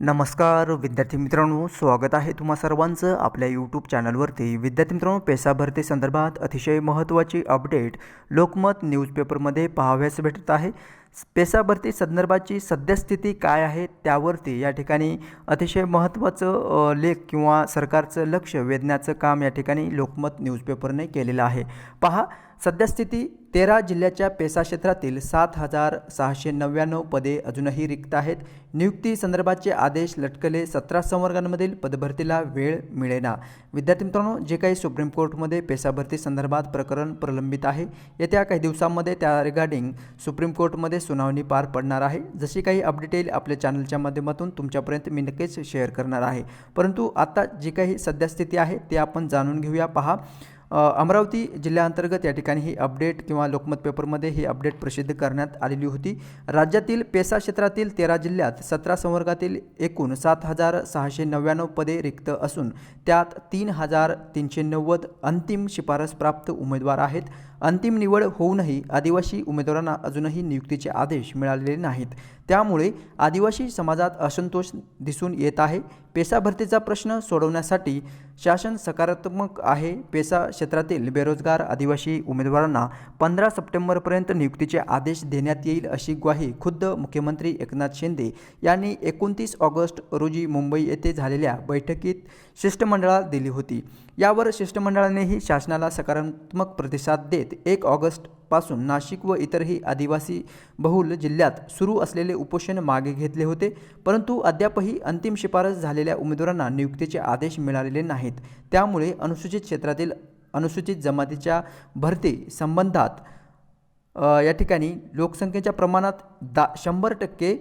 नमस्कार विद्यार्थी मित्रांनो स्वागत आहे तुम्हा सर्वांचं आपल्या यूट्यूब चॅनलवरती विद्यार्थी मित्रांनो पेसा भरती संदर्भात अतिशय महत्त्वाची अपडेट लोकमत न्यूजपेपरमध्ये पाहाव्यास भेटत आहे. पेशाभरती संदर्भाची सद्यस्थिती काय आहे त्यावरती या ठिकाणी अतिशय महत्त्वाचं लेख किंवा सरकारचं लक्ष वेधण्याचं काम या ठिकाणी लोकमत न्यूजपेपरने केलेलं आहे. पहा सद्यस्थिती तेरा जिल्ह्याच्या पेसा क्षेत्रातील सात हजार सहाशे नव्याण्णव पदे अजूनही रिक्त आहेत. नियुक्ती संदर्भाचे आदेश लटकले सतरा संवर्गांमधील पदभरतीला वेळ मिळेना. विद्यार्थी मित्रांनो जे काही सुप्रीम कोर्टमध्ये पेसाभरती संदर्भात प्रकरण प्रलंबित आहे येत्या काही दिवसांमध्ये त्या रिगार्डिंग सुप्रीम कोर्टमध्ये सुनावणी पार पडणार आहे. जशी काही अपडेट येईल आपल्या चॅनलच्या माध्यमातून तुमच्यापर्यंत मी नक्कीच शेअर करणार आहे. परंतु आता जी काही सद्यस्थिती आहे ते आपण जाणून घेऊया. पहा अमरावती जिल्ह्याअंतर्गत या ठिकाणी ही अपडेट किंवा लोकमत पेपरमध्ये ही अपडेट प्रसिद्ध करण्यात आलेली होती. राज्यातील पेसा क्षेत्रातील तेरा जिल्ह्यात सतरा संवर्गातील एकूण सात हजार सहाशे नव्याण्णव पदे रिक्त असून त्यात तीन हजार तीनशे नव्वद अंतिम शिफारस प्राप्त उमेदवार आहेत. अंतिम निवड होऊनही आदिवासी उमेदवारांना अजूनही नियुक्तीचे आदेश मिळालेले नाहीत. त्यामुळे आदिवासी समाजात असंतोष दिसून येत आहे. पेसा भरतीचा प्रश्न सोडवण्यासाठी शासन सकारात्मक आहे. पेसा क्षेत्रातील बेरोजगार आदिवासी उमेदवारांना पंधरा सप्टेंबरपर्यंत नियुक्तीचे आदेश देण्यात येईल अशी ग्वाही खुद्द मुख्यमंत्री एकनाथ शिंदे यांनी एकोणतीस ऑगस्ट रोजी मुंबई येथे झालेल्या बैठकीत शिष्टमंडळाला दिली होती. यावर शिष्टमंडळानेही शासनाला सकारात्मक प्रतिसाद देत एक ऑगस्ट पासून नाशिक व इतरही आदिवासी बहुल जिल्ह्यात सुरू असलेले उपोषण मागे घेतले होते परंतु अद्यापही अंतिम शिफारस झालेल्या उमेदवारांना नियुक्तीचे आदेश मिळालेले नाहीत. त्यामुळे अनुसूचित क्षेत्रातील अनुसूचित जमातीच्या भरती संबंधात या ठिकाणी लोकसंख्येच्या प्रमाणात दा शंभर टक्के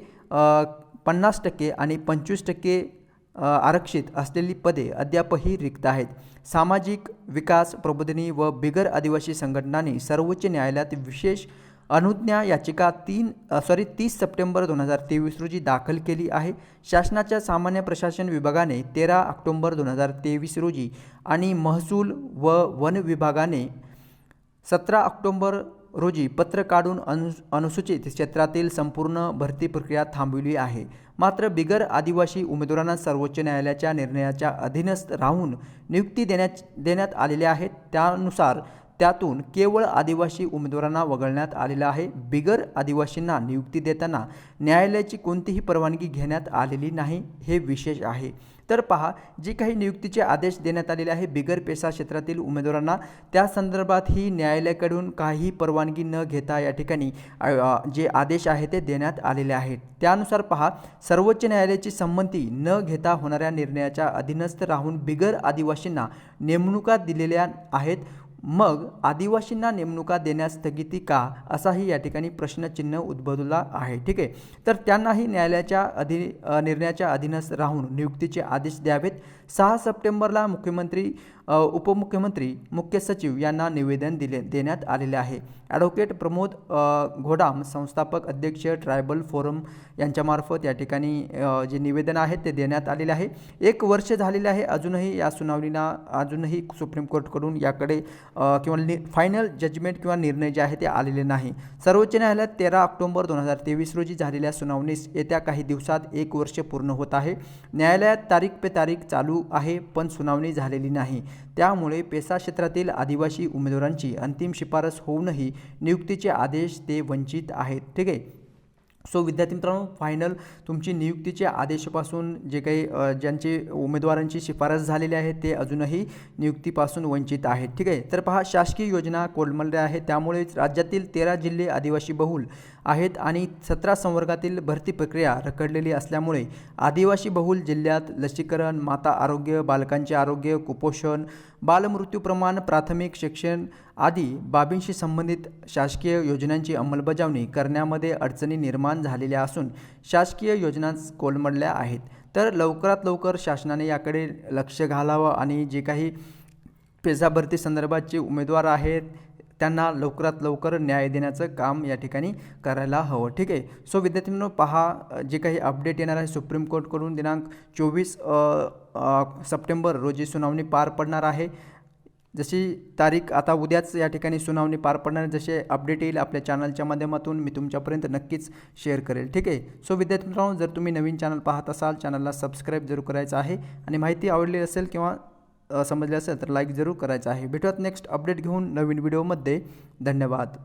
पन्नास टक्के आणि पंचवीस टक्के आरक्षित असलेली पदे अद्यापही रिक्त आहेत. सामाजिक विकास प्रबोधिनी व बिगर आदिवासी संघटनांनी सर्वोच्च न्यायालयात विशेष अनुज्ञा याचिका तीन सॉरी तीस सप्टेंबर दोन हजार तेवीस रोजी दाखल केली आहे. शासनाच्या सामान्य प्रशासन विभागाने तेरा ऑक्टोंबर दोन हजार तेवीस रोजी आणि महसूल व वन विभागाने सतरा ऑक्टोंबर रोजी पत्र काढून अनु अनुसूचित क्षेत्रातील संपूर्ण भरती प्रक्रिया थांबविली आहे. मात्र बिगर आदिवासी उमेदवारांना सर्वोच्च न्यायालयाच्या निर्णयाच्या अधीनस्थ राहून नियुक्ती देण्यात देण्यात आलेल्या आहेत. त्यानुसार त्यातून केवळ आदिवासी उमेदवारांना वगळण्यात आलेलं आहे. बिगर आदिवासींना नियुक्ती देताना न्यायालयाची कोणतीही परवानगी घेण्यात आलेली नाही हे विशेष आहे. तर पहा जे काही नियुक्तीचे आदेश देण्यात आलेले आहे बिगर पेशा क्षेत्रातील उमेदवारांना त्या संदर्भातही न्यायालयाकडून काही परवानगी न घेता या ठिकाणी जे आदेश आहे ते देण्यात आलेले आहेत. त्यानुसार पहा सर्वोच्च न्यायालयाची संमती न घेता होणाऱ्या निर्णयाच्या अधीनस्थ राहून बिगर आदिवासींना नेमणुका दिलेल्या आहेत. मग आदिवासींना नेमणुका देण्यास स्थगिती का? असाही या ठिकाणी प्रश्नचिन्ह उद्भवला आहे. ठीक आहे? तर त्यांनाही न्यायालयाच्या अधि निर्णयाच्या अधीनच राहून नियुक्तीचे आदेश द्यावेत. सहा सप्टेंबरला मुख्यमंत्री उपमुख्यमंत्री मुख्य सचिव यांना निवेदन दिले देण्यात आलेले आहे. ॲडव्होकेट प्रमोद घोडाम संस्थापक अध्यक्ष ट्रायबल फोरम यांच्यामार्फत या ठिकाणी जे निवेदन आहे ते देण्यात आलेले आहे. एक वर्ष झालेले आहे अजूनही या सुनावणीला अजूनही सुप्रीम कोर्टकडून याकडे किंवा नि फायनल जजमेंट किंवा निर्णय जे आहे ते आलेले नाही. सर्वोच्च न्यायालयात तेरा ऑक्टोबर दोन हजार तेवीस रोजी झालेल्या सुनावणीस येत्या काही दिवसात एक वर्ष पूर्ण होत आहे. न्यायालयात तारीख पे तारीख चालू आहे पण सुनावणी झालेली नाही. त्यामुळे पेसा क्षेत्रातील आदिवासी उमेदवारांची अंतिम शिफारस होऊनही नियुक्तीचे आदेश ते वंचित आहेत. ठीक आहे? सो विद्यार्थी मित्रांनो फायनल तुमची नियुक्तीच्या आदेशापासून जे काही ज्यांचे उमेदवारांची शिफारस झालेली आहे ते अजूनही नियुक्तीपासून वंचित आहेत. ठीक आहे? तर पहा शासकीय योजना कोलमडल्या आहेत. त्यामुळेच राज्यातील तेरा जिल्हे आदिवासी बहुल आहेत आणि सतरा संवर्गातील भरती प्रक्रिया रखडलेली असल्यामुळे आदिवासी बहुल जिल्ह्यात लसीकरण माता आरोग्य बालकांचे आरोग्य कुपोषण बालमृत्यू प्रमाण प्राथमिक शिक्षण आदी बाबींशी संबंधित शासकीय योजनांची अंमलबजावणी करण्यामध्ये अडचणी निर्माण झालेल्या असून शासकीय योजना कोलमडल्या आहेत. तर लवकरात लवकर शासनाने याकडे लक्ष घालावं आणि जे काही पेसा भरती संदर्भातचे उमेदवार आहेत त्यांना लवकरात लवकर न्याय देण्याचं काम या ठिकाणी करायला हवं. ठीक आहे? सो विद्यार्थी मित्रांनो पहा जे काही अपडेट येणार आहे सुप्रीम कोर्टकडून दिनांक चोवीस सप्टेंबर रोजी सुनावणी पार पडणार आहे. जशी तारीख आता उद्याच या ठिकाणी सुनावणी पार पडणार जसे अपडेट येईल आपल्या चॅनलच्या माध्यमातून मी तुमच्यापर्यंत नक्कीच शेअर करेल. ठीक आहे? सो विद्यार्थी मित्रांनो जर तुम्ही नवीन चॅनल पाहत असाल चॅनलला सबस्क्राईब जरूर करायचं आहे. आणि माहिती आवडली असेल किंवा समजले असेल तर लाईक जरूर करायचं आहे. भेटूयात नेक्स्ट अपडेट घेऊन नवीन व्हिडिओमध्ये धन्यवाद.